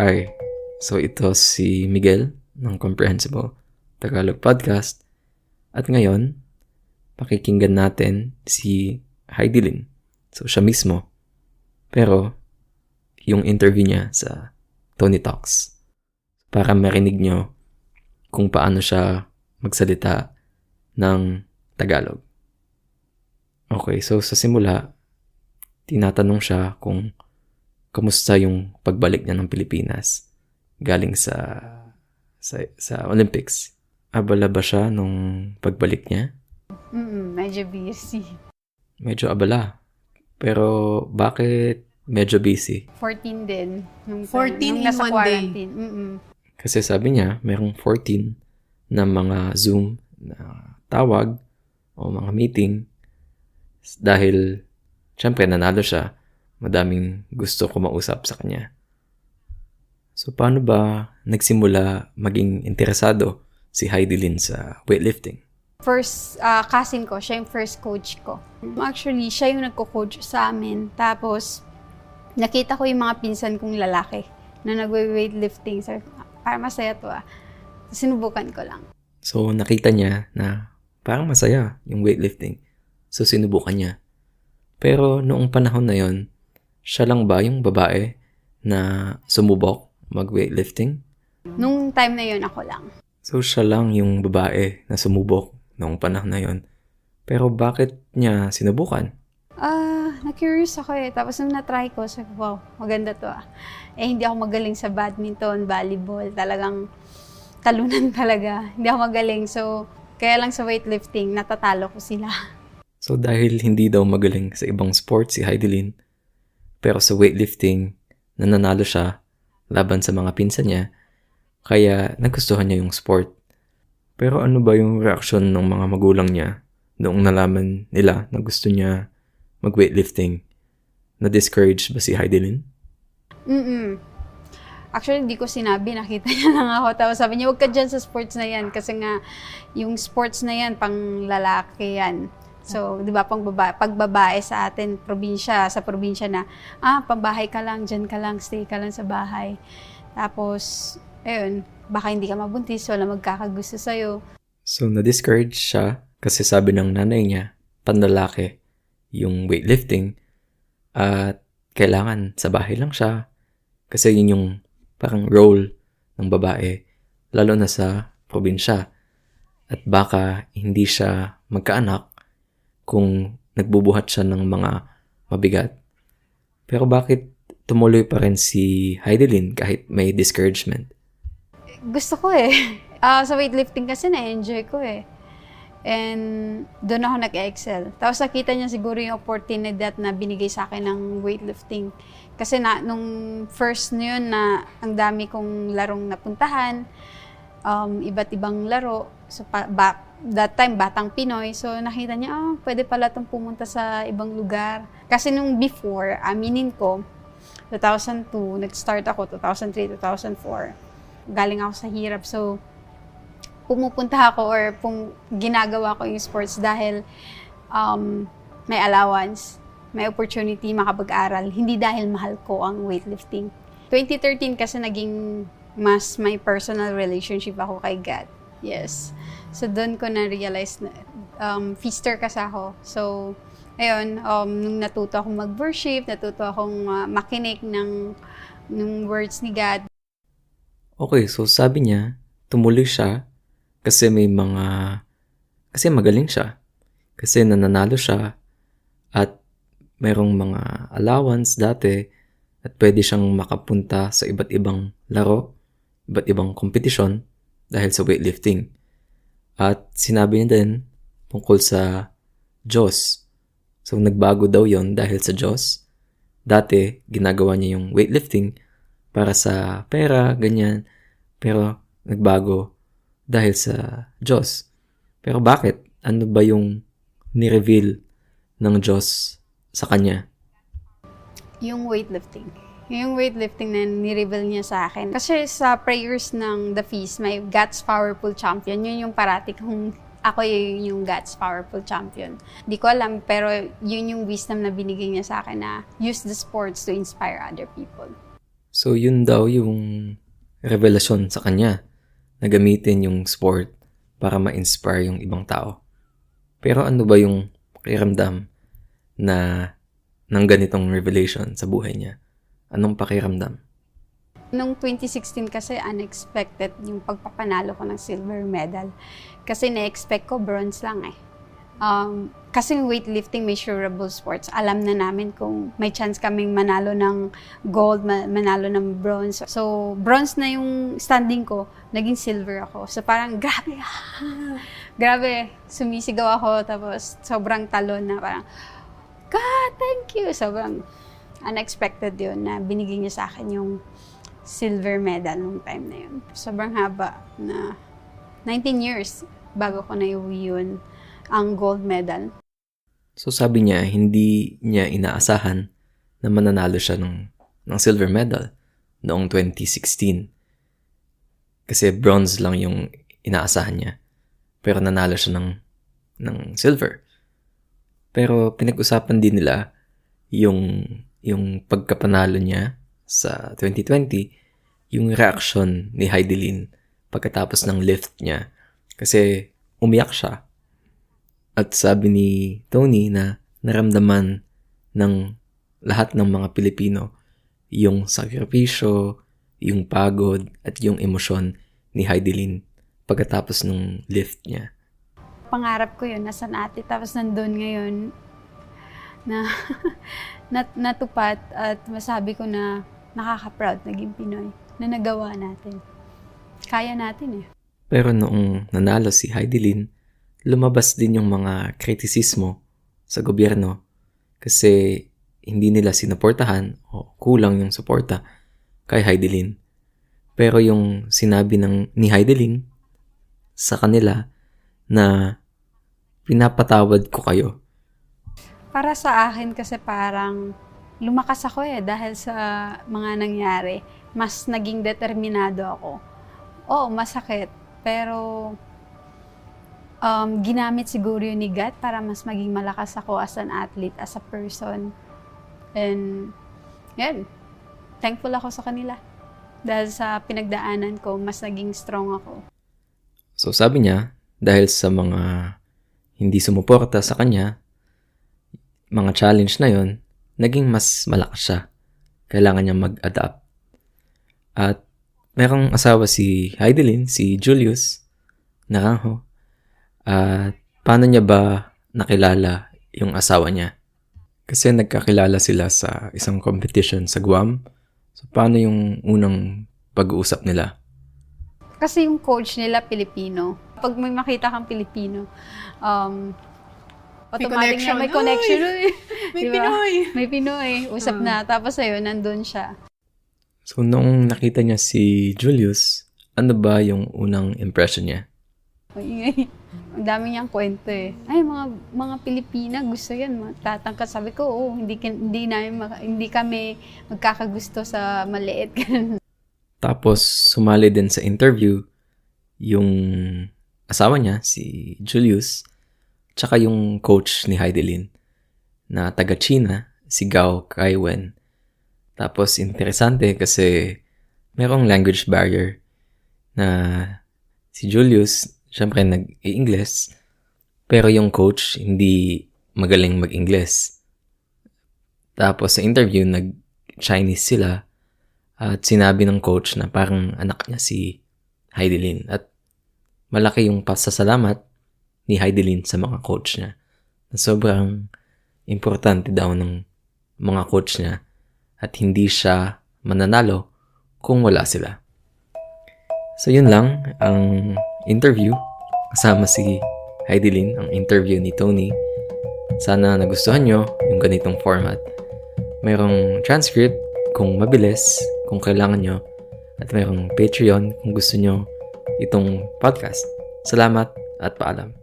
Hi. So ito si Miguel ng Comprehensible Tagalog Podcast. At ngayon, pakikinggan natin si Heidi Lin. So siya mismo. Pero, yung interview niya sa Tony Talks. Para marinig nyo kung paano siya magsalita ng Tagalog. Okay, so sa simula, tinatanong siya kung kamusta yung pagbalik niya ng Pilipinas galing sa sa, sa Olympics. Abala ba siya nung pagbalik niya? Mm, medyo busy. Medyo abala. Pero bakit medyo busy? 14 din. Nung 14 nung in nasa one day. quarantine. Mm-mm. Kasi sabi niya, merong 14 na mga Zoom na tawag o mga meeting dahil syempre nanalo siya, madaming gusto kumausap sa kanya. So paano ba nagsimula maging interesado si Heidi Lin sa weightlifting? First ah, cousin ko, siya yung first coach ko. Actually, siya yung nagko-coach sa amin. Tapos, nakita ko yung mga pinsan kong lalaki na nagwe-weightlifting. Sabi ko, "Ah, masaya to ah. Sinubukan ko lang. So nakita niya na parang masaya yung weightlifting. So sinubukan niya. Pero noong panahon na yon, siya lang ba yung babae na sumubok mag-weightlifting? Nung time na yun, ako lang. So siya lang yung babae na sumubok noong panahon na yon. Pero bakit niya sinubukan? Ah, na-curious ako eh. Tapos nung na-try ko, sabi wow, maganda to ah. Eh, hindi ako magaling sa badminton, volleyball. Talagang talunan talaga. Hindi ako magaling. So, kaya lang sa weightlifting, natatalo ko sila. So dahil hindi daw magaling sa ibang sport si Heidi Lin, pero sa weightlifting, nananalo siya laban sa mga pinsan niya, kaya nagustuhan niya yung sport. Pero ano ba yung reaksyon ng mga magulang niya noong nalaman nila na gusto niya mag-weightlifting? Na-discourage ba si Heidi Lin? Mm-mm. Actually, hindi ko sinabi. Nakita niya lang ako. Tapos sabi niya, huwag ka dyan sa sports na yan. Kasi nga, yung sports na yan, pang lalaki yan. So, di ba, pang babae sa atin, probinsya, sa probinsya na, ah, pambahay ka lang, dyan ka lang, stay ka lang sa bahay. Tapos, ayun, baka hindi ka mabuntis, wala magkakagusto sa'yo. So na-discourage siya kasi sabi ng nanay niya, panlalaki yung weightlifting at kailangan sa bahay lang siya kasi yun yung parang role ng babae lalo na sa probinsya at baka hindi siya magkaanak kung nagbubuhat siya ng mga mabigat. Pero bakit tumuloy pa rin si Heidelin kahit may discouragement? gusto ko eh. Ah, sa weightlifting kasi na-enjoy ko eh. And doon ako nag-excel. Tapos nakita niya siguro yung opportunity na binigay sa akin ng weightlifting. Kasi na, nung first na yun na ang dami kong larong napuntahan, um, iba't ibang laro. So, pa, ba, that time, batang Pinoy. So, nakita niya, ah, pwede pala itong pumunta sa ibang lugar. Kasi nung before, aminin ko, 2002, nag-start ako, 2003, 2004 galing ako sa hirap. So, pumupunta ako or pung ginagawa ko yung sports dahil um, may allowance, may opportunity makapag-aral. Hindi dahil mahal ko ang weightlifting. 2013 kasi naging mas may personal relationship ako kay God. Yes. So, doon ko na-realize na um, feaster kasi ako. So, ayun, um, nung natuto akong mag-worship, natuto akong uh, makinig ng, ng words ni God, Okay, so sabi niya, tumuloy siya kasi may mga, kasi magaling siya. Kasi nananalo siya at merong mga allowance dati at pwede siyang makapunta sa iba't ibang laro, iba't ibang kompetisyon dahil sa weightlifting. At sinabi niya din tungkol sa Diyos. So nagbago daw yon dahil sa Diyos. Dati, ginagawa niya yung weightlifting para sa pera, ganyan. Pero nagbago dahil sa Diyos. Pero bakit? Ano ba yung ni-reveal ng Diyos sa kanya? Yung weightlifting. Yung weightlifting na ni-reveal niya sa akin. Kasi sa prayers ng The Feast, may God's Powerful Champion. Yun yung parati kong ako yung, yung God's Powerful Champion. Di ko alam, pero yun yung wisdom na binigay niya sa akin na use the sports to inspire other people. So yun daw yung revelasyon sa kanya na gamitin yung sport para ma-inspire yung ibang tao. Pero ano ba yung pakiramdam na ng ganitong revelation sa buhay niya? Anong pakiramdam? Nung 2016 kasi unexpected yung pagpapanalo ko ng silver medal. Kasi na-expect ko bronze lang eh. Um, kasi weightlifting measurable sports, alam na namin kung may chance kaming manalo ng gold, ma- manalo ng bronze. So, bronze na yung standing ko, naging silver ako. So, parang grabe, grabe, sumisigaw ako, tapos sobrang talon na parang, God, thank you! Sobrang unexpected yun na binigay niya sa akin yung silver medal nung time na yun. Sobrang haba na 19 years bago ko naiuwi yun ang gold medal. So sabi niya, hindi niya inaasahan na mananalo siya ng, ng silver medal noong 2016. Kasi bronze lang yung inaasahan niya. Pero nanalo siya ng, ng silver. Pero pinag-usapan din nila yung, yung pagkapanalo niya sa 2020, yung reaction ni Heidelin pagkatapos ng lift niya. Kasi umiyak siya at sabi ni Tony na naramdaman ng lahat ng mga Pilipino yung sakripisyo, yung pagod, at yung emosyon ni Heidelin pagkatapos ng lift niya. Pangarap ko yun, nasa natin. Tapos nandun ngayon na nat natupad at masabi ko na nakaka-proud naging Pinoy na nagawa natin. Kaya natin eh. Pero noong nanalo si Heidelin, lumabas din yung mga kritisismo sa gobyerno kasi hindi nila sinuportahan o kulang yung suporta kay Heidelin. Pero yung sinabi ng ni Heidelin sa kanila na pinapatawad ko kayo. Para sa akin kasi parang lumakas ako eh dahil sa mga nangyari. Mas naging determinado ako. Oo, masakit. Pero um, ginamit siguro yun ni God para mas maging malakas ako as an athlete, as a person. And, yan. Thankful ako sa kanila. Dahil sa pinagdaanan ko, mas naging strong ako. So sabi niya, dahil sa mga hindi sumuporta sa kanya, mga challenge na yon, naging mas malakas siya. Kailangan niya mag-adapt. At merong asawa si Heidelin, si Julius Naranjo, at paano niya ba nakilala yung asawa niya? Kasi nagkakilala sila sa isang competition sa Guam. So, paano yung unang pag-uusap nila? Kasi yung coach nila, Pilipino. Pag may makita kang Pilipino, um, automatic connection. na may connection. May Diba? Pinoy. May Pinoy. Usap Hmm. na. Tapos ayun, nandun siya. So, nung nakita niya si Julius, ano ba yung unang impression niya? Ang dami niyang kwento eh. Ay, mga mga Pilipina, gusto yan. mga Tatangka. Sabi ko, oh, hindi, hindi, namin hindi kami magkakagusto sa maliit. Tapos, sumali din sa interview yung asawa niya, si Julius, tsaka yung coach ni Heidelin na taga-China, si Gao Kaiwen. Tapos, interesante kasi merong language barrier na si Julius, syempre nag-i-Ingles, pero yung coach hindi magaling mag-Ingles. Tapos sa interview, nag-Chinese sila at sinabi ng coach na parang anak niya si Heidelin. At malaki yung pasasalamat ni Heidelin sa mga coach niya. Na sobrang importante daw ng mga coach niya at hindi siya mananalo kung wala sila. So yun lang ang interview kasama si Heidelin, ang interview ni Tony. Sana nagustuhan nyo yung ganitong format. Mayroong transcript kung mabilis, kung kailangan nyo. At mayroong Patreon kung gusto nyo itong podcast. Salamat at paalam.